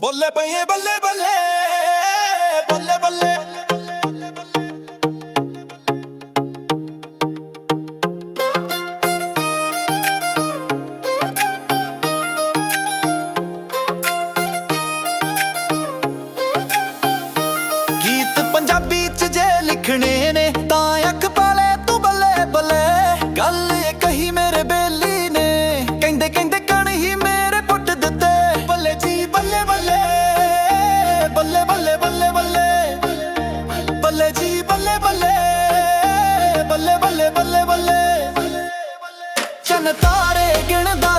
ਬੱਲੇ ਪਈਏ, ਬੱਲੇ ਬੱਲੇ ਬੱਲੇ ਬੱਲੇ। ਗੀਤ ਪੰਜਾਬੀ ਚ ਜੇ ਲਿਖਣੇ ਨੇ, ਤਾਂ ਅੱਖ ਪਾਲੇ ਤੂੰ ਬੱਲੇ ਬੱਲੇ। ਗੱਲ ਕਹੀ ਮੇਰੇ ਬੇਲੀ ਨੇ, ਕਹਿੰਦੇ ਕਹਿੰਦੇ ਬੱਲੇ ਬੱਲੇ ਬੱਲੇ ਚੰਨ ਤਾਰੇ ਗਿਣਦਾ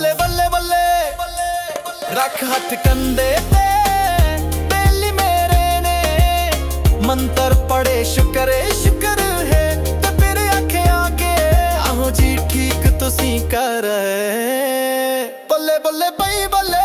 ਬੱਲੇ ਬੱਲੇ ਬੱਲੇ। ਰੱਖ ਹੱਥ ਕੰਦੇ ਤੇ, ਬੇਲੀ ਮੇਰੇ ਨੇ। ਮੰਤਰ ਪੜੇ ਸ਼ੁਕਰੇ ਸ਼ੁਕਰ ਹੈ। ਤੇ ਫਿਰ ਅੱਖਾਂ ਕੇ ਆਹੋ ਜੀ ਠੀਕ ਤੁਸੀਂ ਕਰ ਬੱਲੇ ਬੱਲੇ, ਬਈ, ਬੱਲੇ।